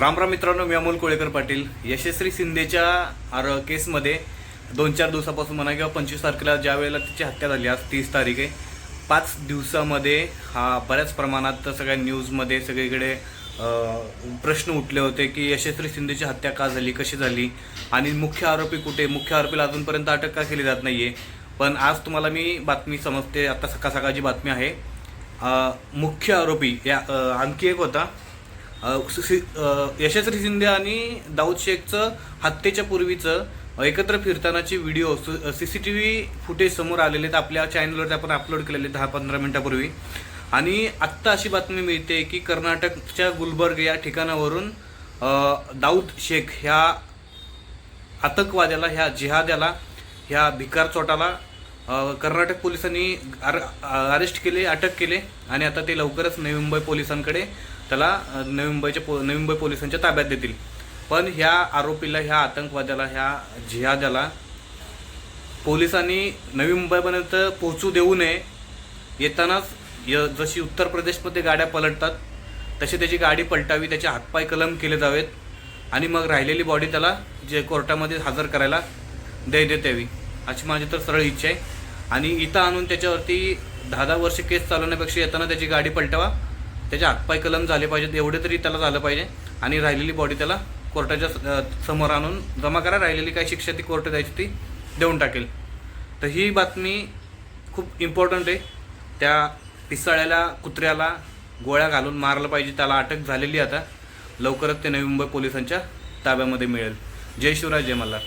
राम राम मित्रांनो मी अमोल कोळेकर पाटील. यशस्वी शिंदेच्या आर केसमध्ये दोन चार दिवसापासून म्हणा किंवा पंचवीस तारखेला ज्या वेळेला तिची हत्या झाली आज तीस तारीख आहे. पाच दिवसामध्ये हा बऱ्याच प्रमाणात सगळ्या न्यूजमध्ये सगळीकडे प्रश्न उठले होते की यशस्वी शिंदेची हत्या का झाली कशी झाली? आणि मुख्य आरोपी कुठे? मुख्य आरोपीला अजूनपर्यंत अटक का केली जात नाही आहे पण आज तुम्हाला मी बातमी समजते. आता सकाळ सकाळची बातमी आहे. मुख्य आरोपी या आणखी एक होता. यशस्वी शिंदे आणि दाऊद शेखचं हत्येच्या पूर्वीचं एकत्र फिरतानाचे video C C T V footage समोर आलेले आहेत. आपल्या चॅनलवरती आपण अपलोड केलेले दहा पंधरा मिनिटापूर्वी. आणि आत्ता अशी बातमी मिळते की कर्नाटकच्या गुलबर्ग या ठिकाणावरून दाऊद शेख ह्या आतंकवाद्याला ह्या जिहाद्याला ह्या भिकार चोटाला कर्नाटक पोलिसांनी अर अरेस्ट केले अटक केले आणि आता ते लवकरच नवी मुंबई पोलिसांकडे त्याला नवी मुंबईच्या पो नवी मुंबई पोलिसांच्या ताब्यात देतील. पण ह्या आरोपीला ह्या आतंकवाद्याला ह्या जिहाद्याला पोलिसांनी नवी मुंबईपर्यंत पोहोचू देऊ नये. येतानाच य जशी उत्तर प्रदेशमध्ये गाड्या पलटतात तशी त्याची गाडी पलटावी त्याचे हातपाय कलम केले जावेत आणि मग राहिलेली बॉडी त्याला जे कोर्टामध्ये हजर करायला दे देत यावी. अशी माझी तर सरळ इच्छा आहे. आणि इथं आणून त्याच्यावरती दहा दहा वर्ष केस चालवण्यापेक्षा येताना त्याची गाडी पलटवा. त्याचे हातपाय कलम झाले पाहिजेत एवढे तरी त्याला झालं पाहिजे. आणि राहिलेली बॉडी त्याला कोर्टाच्या समोर आणून जमा करा राहिलेली काय शिक्षा ती कोर्ट द्यायची ती देऊन टाकेल. तर ही बातमी खूप इम्पॉर्टंट आहे. त्या पिसाळ्याला कुत्र्याला गोळ्या घालून मारलं पाहिजे त्याला अटक झालेली आता. लवकरच ते नवी मुंबई पोलिसांच्या ताब्यामध्ये मिळेल. जय शिवराय जय मल्हार.